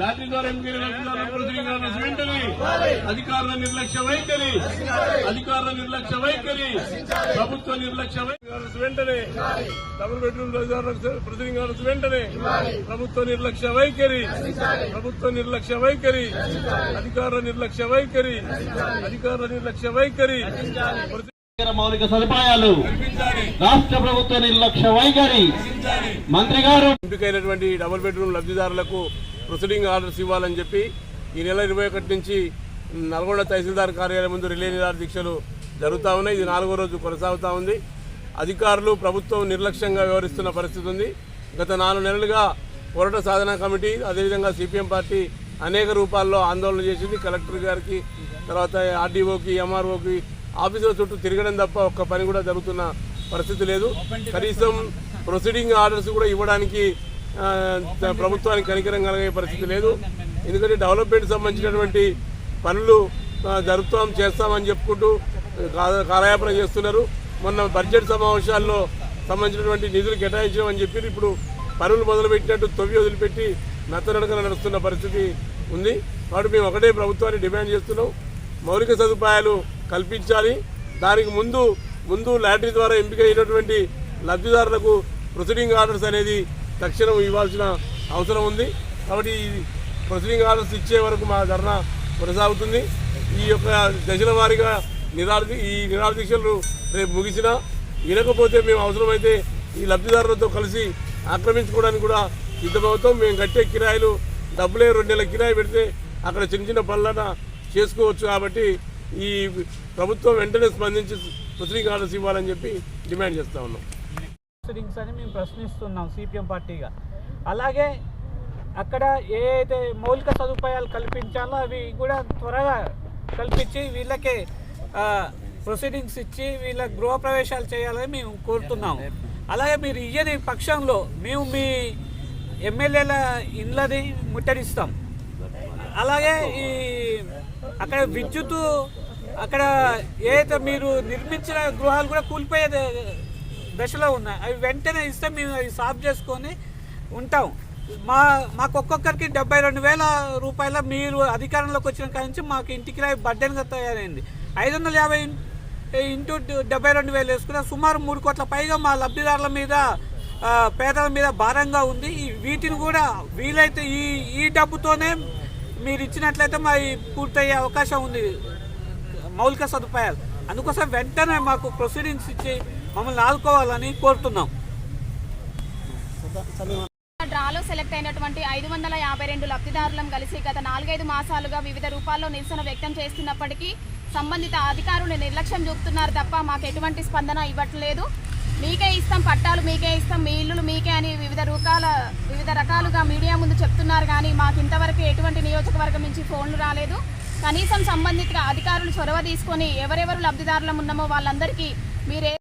Lottery ద్వారా ప్రతినిధులను వెంటనే అధికారుల నిర్లక్ష్య వైఖరి అధికారుల నిర్లక్ష్య వైఖరి ప్రభుత్వ నిర్లక్ష్య వైఖరి వెంటనే డబుల్ బెడ్రూమ్ ప్రతినిధులను వెంటనే ప్రభుత్వ నిర్లక్ష్య వైఖరి ప్రభుత్వ నిర్లక్ష్య వైఖరి అధికారుల నిర్లక్ష్య వైఖరి అధికారుల నిర్లక్ష్య వైఖరి. మౌలిక సదుపాయాలు రాష్ట్ర ప్రభుత్వ నిర్లక్ష్య వైఖరి. మంత్రి గారు ఎంపికైనటువంటి డబుల్ బెడ్రూమ్ లబ్ధిదారులకు ప్రొసీడింగ్ ఆర్డర్స్ ఇవ్వాలని చెప్పి ఈ నెల ఇరవై ఒకటి నుంచి నల్గొండ తహసీల్దార్ కార్యాలయం ముందు రిలే నిరాహార దీక్షలు జరుగుతూ ఉన్నాయి. ఇది నాలుగో రోజు కొనసాగుతూ ఉంది. అధికారులు ప్రభుత్వం నిర్లక్ష్యంగా వ్యవహరిస్తున్న పరిస్థితి ఉంది. గత నాలుగు నెలలుగా పోరాట సాధన కమిటీ అదేవిధంగా సిపిఎం పార్టీ అనేక రూపాల్లో ఆందోళన చేసింది. కలెక్టర్ గారికి తర్వాత ఆర్డీఓకి ఎంఆర్ఓకి ఆఫీసుల చుట్టూ తిరగడం తప్ప ఒక్క పని కూడా జరుగుతున్న పరిస్థితి లేదు. కనీసం ప్రొసీడింగ్ ఆర్డర్స్ కూడా ఇవ్వడానికి ప్రభుత్వానికి కనికరం కలిగే పరిస్థితి లేదు. ఎందుకంటే డెవలప్మెంట్ సంబంధించినటువంటి పనులు ఆ, జరుపుతాం చేస్తామని చెప్పుకుంటూ కాలయాపన చేస్తున్నారు. మొన్న బడ్జెట్ సమావేశాల్లో సంబంధించినటువంటి నిధులు కేటాయించడం అని చెప్పి ఇప్పుడు పనులు మొదలుపెట్టినట్టు తొవ్వి వదిలిపెట్టి నత్తనడకన నడుస్తున్న పరిస్థితి ఉంది. కాబట్టి మేము ఒకటే ప్రభుత్వాన్ని డిమాండ్ చేస్తున్నాం. మౌలిక సదుపాయాలు కల్పించాలి. దానికి ముందు ముందు లాటరీ ద్వారా ఎంపిక అయినటువంటి లబ్ధిదారులకు ప్రొసీడింగ్ ఆర్డర్స్ అనేది తక్షణం ఇవ్వాల్సిన అవసరం ఉంది. కాబట్టి ప్రొసీడింగ్ ఆర్డర్స్ ఇచ్చే వరకు మా ధర్నా కొనసాగుతుంది. ఈ యొక్క దశల వారీగా నిరాధ ఈ నిరాదీక్షలు రేపు ముగిసినా వినకపోతే మేము అవసరమైతే ఈ లబ్ధిదారులతో కలిసి ఆక్రమించుకోవడానికి కూడా సిద్ధమవుతాం. మేము కట్టే కిరాయిలు డబ్బులే రెండు నెలల కిరాయి పెడితే అక్కడ చిన్న చిన్న పనులన చేసుకోవచ్చు కాబట్టి ఈ ప్రభుత్వం వెంటనే స్పందించి ప్రొసీడింగ్ ఆర్డర్స్ ఇవ్వాలని చెప్పి డిమాండ్ చేస్తా ఉన్నాం. ప్రొసీడింగ్స్ అని మేము ప్రశ్నిస్తున్నాం సిపిఎం పార్టీగా. అలాగే అక్కడ ఏ అయితే మౌలిక సదుపాయాలు కల్పించాలో అవి కూడా త్వరగా కల్పించి వీళ్ళకే ప్రొసీడింగ్స్ ఇచ్చి వీళ్ళ గృహప్రవేశాలు చేయాలని మేము కోరుతున్నాము. అలాగే మీరు ఇయ్యని పక్షంలో మేము మీ ఎమ్మెల్యేల ఇండ్లని ముట్టడిస్తాం. అలాగే ఈ అక్కడ విద్యుత్ అక్కడ ఏదైతే మీరు నిర్మించిన గృహాలు కూడా కూలిపోయే దశలో ఉన్నాయి. అవి వెంటనే ఇస్తే మేము అవి సాఫ్ చేసుకొని ఉంటాం. మా మాకు ఒక్కొక్కరికి డెబ్బై రెండు వేల రూపాయల మీరు అధికారంలోకి వచ్చిన కాడి నుంచి మాకు ఇంటికి రాయి బడ్డెన్గా తయారైంది. ఐదు వందల యాభై ఇంటూ డెబ్బై రెండు వేలు వేసుకున్న సుమారు మూడు కోట్ల పైగా మా లబ్ధిదారుల మీద పేదల మీద భారంగా ఉంది. వీటిని కూడా వీలైతే ఈ ఈ డబ్బుతోనే మీరు ఇచ్చినట్లయితే మా పూర్తయ్యే అవకాశం ఉంది. మౌలిక సదుపాయాలు. అందుకోసం వెంటనే మాకు ప్రొసీడింగ్స్ ఇచ్చి మమ్మల్ని ఆదుకోవాలని కోరుతున్నాం. డ్రాలో సెలెక్ట్ అయినటువంటి ఐదు వందల యాభై రెండు లబ్ధిదారులను కలిసి గత నాలుగైదు మాసాలుగా వివిధ రూపాల్లో నిరసన వ్యక్తం చేస్తున్నప్పటికీ సంబంధిత అధికారులు నిర్లక్ష్యం చూపుతున్నారు తప్ప మాకు ఎటువంటి స్పందన ఇవ్వట్లేదు. మీకే ఇస్తాం పట్టాలు మీకే ఇస్తాం మీ ఇల్లులు మీకే అని వివిధ రూపాల వివిధ రకాలుగా మీడియా ముందు చెప్తున్నారు కానీ మాకు ఇంతవరకు ఎటువంటి నియోజకవర్గం నుంచి ఫోన్లు రాలేదు. కనీసం సంబంధిత అధికారులు చొరవ తీసుకొని ఎవరెవరు లబ్ధిదారులం ఉన్నామో వాళ్ళందరికీ మీరే